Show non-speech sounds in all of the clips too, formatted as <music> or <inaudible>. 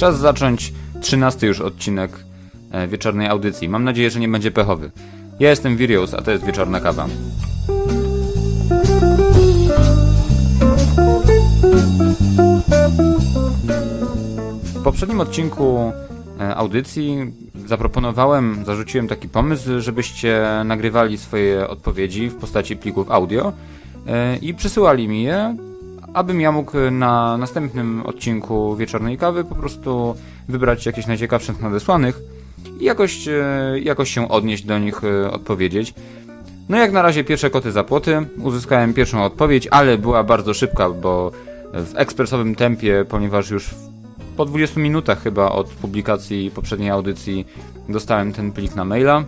Czas zacząć 13 już odcinek e, wieczornej audycji. Mam nadzieję, że nie będzie pechowy. Ja jestem Virius, a to jest wieczorna kawa. W poprzednim odcinku e, audycji zaproponowałem, zarzuciłem taki pomysł, żebyście nagrywali swoje odpowiedzi w postaci plików audio e, i przysyłali mi je, abym ja mógł na następnym odcinku Wieczornej Kawy po prostu wybrać jakieś najciekawsze z nadesłanych i jakoś, e, jakoś się odnieść do nich, odpowiedzieć. No jak na razie pierwsze koty za płoty, uzyskałem pierwszą odpowiedź, ale była bardzo szybka, bo w ekspresowym tempie, ponieważ już po 20 minutach chyba od publikacji poprzedniej audycji dostałem ten plik na maila.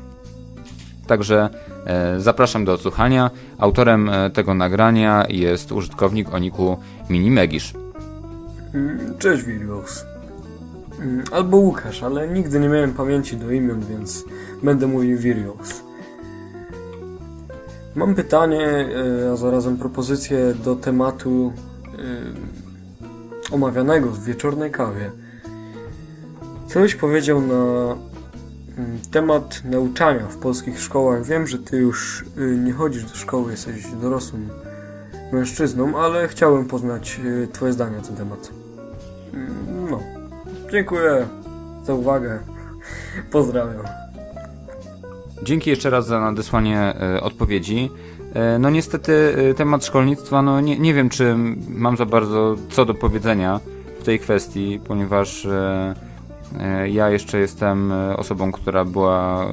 Także e, zapraszam do odsłuchania. Autorem e, tego nagrania jest użytkownik o niku Minimegisz. Mm, cześć Wilius. Mm, albo Łukasz, ale nigdy nie miałem pamięci do imion, więc będę mówił Virios. Mam pytanie, e, a zarazem propozycję do tematu omawianego w wieczornej kawie. Co byś powiedział na temat nauczania w polskich szkołach? Wiem, że ty już y, nie chodzisz do szkoły, jesteś dorosłym mężczyzną, ale chciałem poznać y, twoje zdanie na ten temat. Mm, no, dziękuję za uwagę. <laughs> Pozdrawiam. Dzięki jeszcze raz za nadesłanie y, odpowiedzi. No niestety temat szkolnictwa, no nie, nie wiem czy mam za bardzo co do powiedzenia w tej kwestii, ponieważ ja jeszcze jestem osobą, która była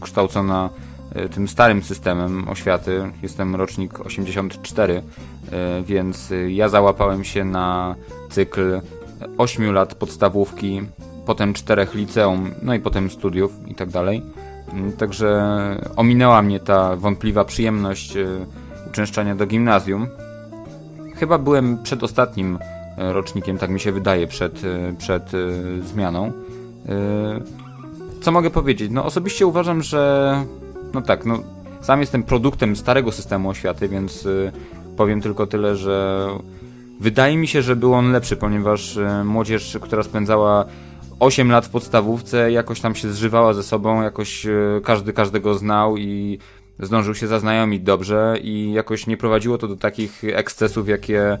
kształcona tym starym systemem oświaty. Jestem rocznik 84, więc ja załapałem się na cykl 8 lat podstawówki, potem 4 liceum, no i potem studiów i tak dalej. Mm, także ominęła mnie ta wątpliwa przyjemność e, uczęszczania do gimnazjum. Chyba byłem przedostatnim e, rocznikiem, tak mi się wydaje, przed, e, przed zmianą. Co mogę powiedzieć? No osobiście uważam, że no tak, no sam jestem produktem starego systemu oświaty, więc powiem tylko tyle, że wydaje mi się, że był on lepszy, ponieważ młodzież, która spędzała 8 lat w podstawówce, jakoś tam się zżywała ze sobą, jakoś e, każdy każdego znał i zdążył się zaznajomić dobrze i jakoś nie prowadziło to do takich ekscesów, jakie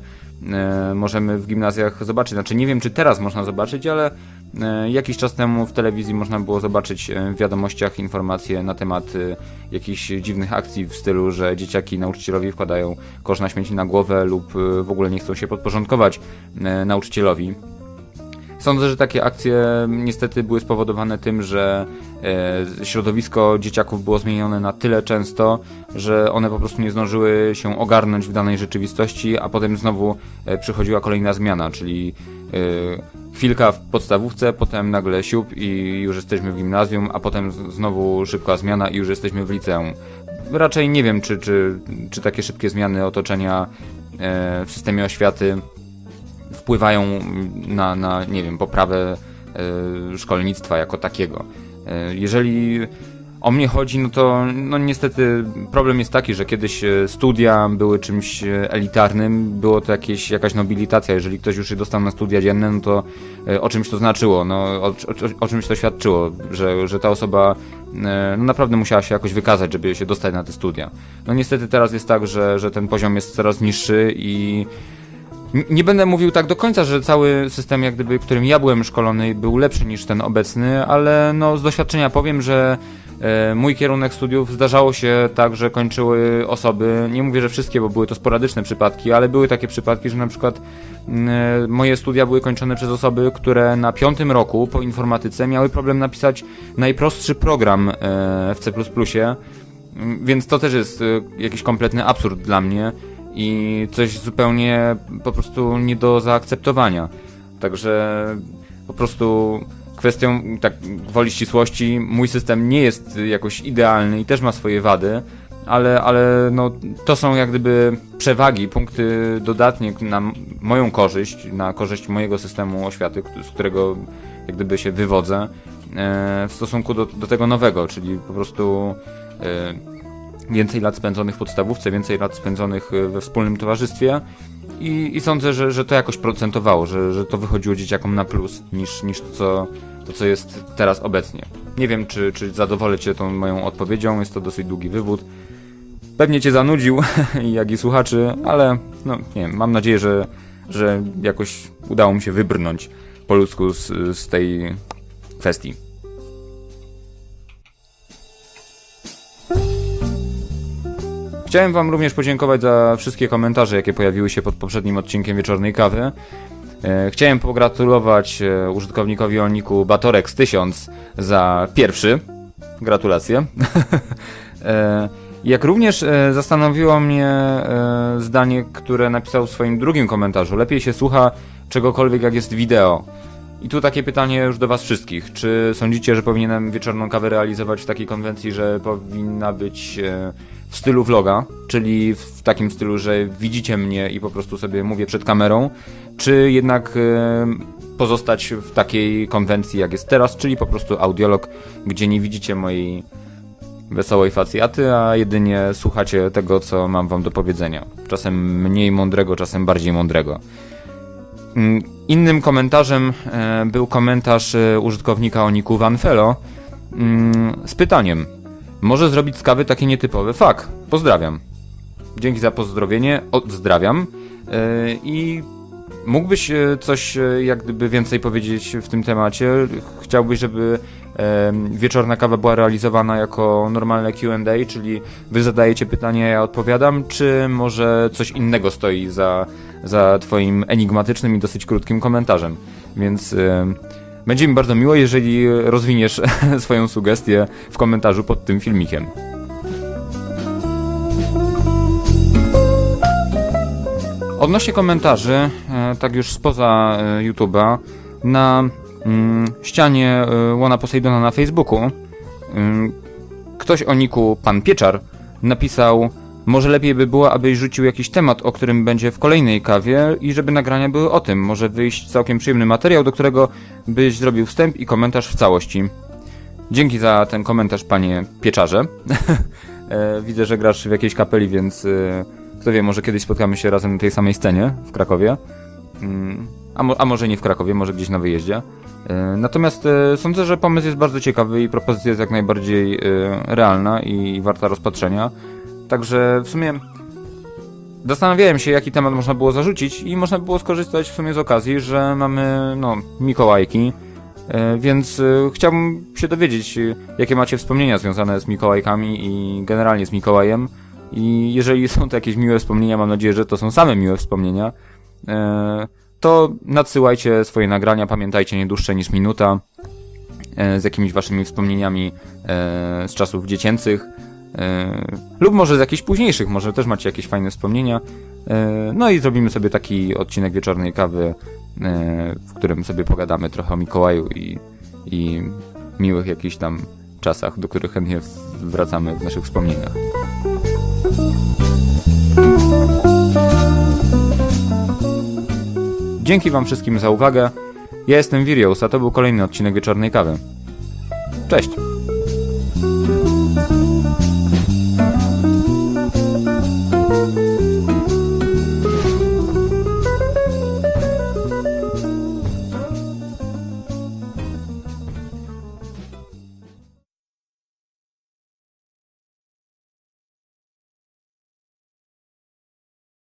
możemy w gimnazjach zobaczyć. Znaczy nie wiem, czy teraz można zobaczyć, ale jakiś czas temu w telewizji można było zobaczyć w wiadomościach informacje na temat jakichś dziwnych akcji w stylu, że dzieciaki nauczycielowi wkładają kosz na śmieci na głowę lub w ogóle nie chcą się podporządkować nauczycielowi. Sądzę, że takie akcje niestety były spowodowane tym, że e, środowisko dzieciaków było zmienione na tyle często, że one po prostu nie zdążyły się ogarnąć w danej rzeczywistości, a potem znowu e, przychodziła kolejna zmiana, czyli e, chwilka w podstawówce, potem nagle siup i już jesteśmy w gimnazjum, a potem znowu szybka zmiana i już jesteśmy w liceum. Raczej nie wiem, czy, czy, czy takie szybkie zmiany otoczenia w systemie oświaty wpływają na, na nie wiem, poprawę e, szkolnictwa jako takiego. E, jeżeli o mnie chodzi, no to no niestety problem jest taki, że kiedyś e, studia były czymś elitarnym, było to jakieś, jakaś nobilitacja. Jeżeli ktoś już się dostał na studia dzienne, no to o czymś to znaczyło, no, o, o, o czymś to świadczyło, że, że ta osoba no, naprawdę musiała się jakoś wykazać, żeby się dostać na te studia. No niestety teraz jest tak, że, że ten poziom jest coraz niższy i nie będę mówił tak do końca, że cały system, jak gdyby, którym ja byłem szkolony, był lepszy niż ten obecny, ale no, z doświadczenia powiem, że e, mój kierunek studiów zdarzało się tak, że kończyły osoby, nie mówię, że wszystkie, bo były to sporadyczne przypadki, ale były takie przypadki, że na przykład e, moje studia były kończone przez osoby, które na piątym roku po informatyce miały problem napisać najprostszy program e, w C++, więc to też jest jakiś kompletny absurd dla mnie i coś zupełnie po prostu nie do zaakceptowania. Także po prostu kwestią tak woli ścisłości, mój system nie jest jakoś idealny i też ma swoje wady, ale, ale no, to są jak gdyby przewagi, punkty dodatnie na moją korzyść, na korzyść mojego systemu oświaty, z którego jak gdyby się wywodzę e, w stosunku do, do tego nowego, czyli po prostu e, więcej lat spędzonych w podstawówce, więcej lat spędzonych e, we wspólnym towarzystwie i, i sądzę, że, że to jakoś procentowało, że, że to wychodziło dzieciakom na plus niż, niż to, co, to, co jest teraz obecnie. Nie wiem, czy, czy zadowolę Cię tą moją odpowiedzią, jest to dosyć długi wywód. Pewnie Cię zanudził, <laughs> jak i słuchaczy, ale no nie wiem, mam nadzieję, że, że jakoś udało mi się wybrnąć po ludzku z, z tej kwestii. Chciałem Wam również podziękować za wszystkie komentarze, jakie pojawiły się pod poprzednim odcinkiem Wieczornej Kawy. E, Chciałem pogratulować e, użytkownikowi Olniku Batorex 1000 za pierwszy. Gratulacje. <laughs> E, Jak również zastanowiło mnie zdanie, które napisał w swoim drugim komentarzu. Lepiej się słucha czegokolwiek jak jest wideo. I tu takie pytanie już do Was wszystkich. Czy sądzicie, że powinienem wieczorną kawę realizować w takiej konwencji, że powinna być w stylu vloga, czyli w takim stylu, że widzicie mnie i po prostu sobie mówię przed kamerą, czy jednak e, pozostać w takiej konwencji, jak jest teraz, czyli po prostu audiolog, gdzie nie widzicie mojej wesołej facjaty, a jedynie słuchacie tego, co mam wam do powiedzenia. Czasem mniej mądrego, czasem bardziej mądrego. Mm, Innym komentarzem e, był komentarz e, użytkownika Oniku Vanfelo mm, z pytaniem. Może zrobić z kawy takie nietypowe fak. Pozdrawiam. Dzięki za pozdrowienie. Odzdrawiam. E, I mógłbyś e, coś e, jak gdyby więcej powiedzieć w tym temacie? Chciałbyś, żeby wieczorna kawa była realizowana jako normalne Q&A, czyli wy zadajecie pytanie, ja odpowiadam, czy może coś innego stoi za, za twoim enigmatycznym i dosyć krótkim komentarzem? Więc będzie mi bardzo miło, jeżeli rozwiniesz <laughs> swoją sugestię w komentarzu pod tym filmikiem. Odnośnie komentarzy, e, tak już spoza e, YouTube'a, na mm, ścianie e, Łona Poseidona na Facebooku, ym, ktoś o niku Pan Pieczar napisał może lepiej by było, abyś rzucił jakiś temat, o którym będzie w kolejnej kawie i żeby nagrania były o tym. Może wyjść całkiem przyjemny materiał, do którego byś zrobił wstęp i komentarz w całości. Dzięki za ten komentarz, panie Pieczarze. <laughs> E, Widzę, że grasz w jakiejś kapeli, więc e, kto wie, może kiedyś spotkamy się razem na tej samej scenie w Krakowie. Mm, A, mo- a może nie w Krakowie, może gdzieś na wyjeździe. E, Natomiast sądzę, że pomysł jest bardzo ciekawy i propozycja jest jak najbardziej realna i warta rozpatrzenia. Także w sumie zastanawiałem się, jaki temat można było zarzucić i można było skorzystać w sumie z okazji, że mamy, no, Mikołajki, e, więc e, chciałbym się dowiedzieć, e, jakie macie wspomnienia związane z Mikołajkami i generalnie z Mikołajem. I jeżeli są to jakieś miłe wspomnienia, mam nadzieję, że to są same miłe wspomnienia, to nadsyłajcie swoje nagrania, pamiętajcie, nie dłuższe niż minuta, z jakimiś waszymi wspomnieniami z czasów dziecięcych, lub może z jakichś późniejszych, może też macie jakieś fajne wspomnienia. E, no i zrobimy sobie taki odcinek wieczornej kawy, e, w którym sobie pogadamy trochę o Mikołaju i, i miłych jakichś tam czasach, do których chętnie wracamy w naszych wspomnieniach. Dzięki Wam wszystkim za uwagę. Ja jestem Virios, a to był kolejny odcinek wieczornej kawy. Cześć!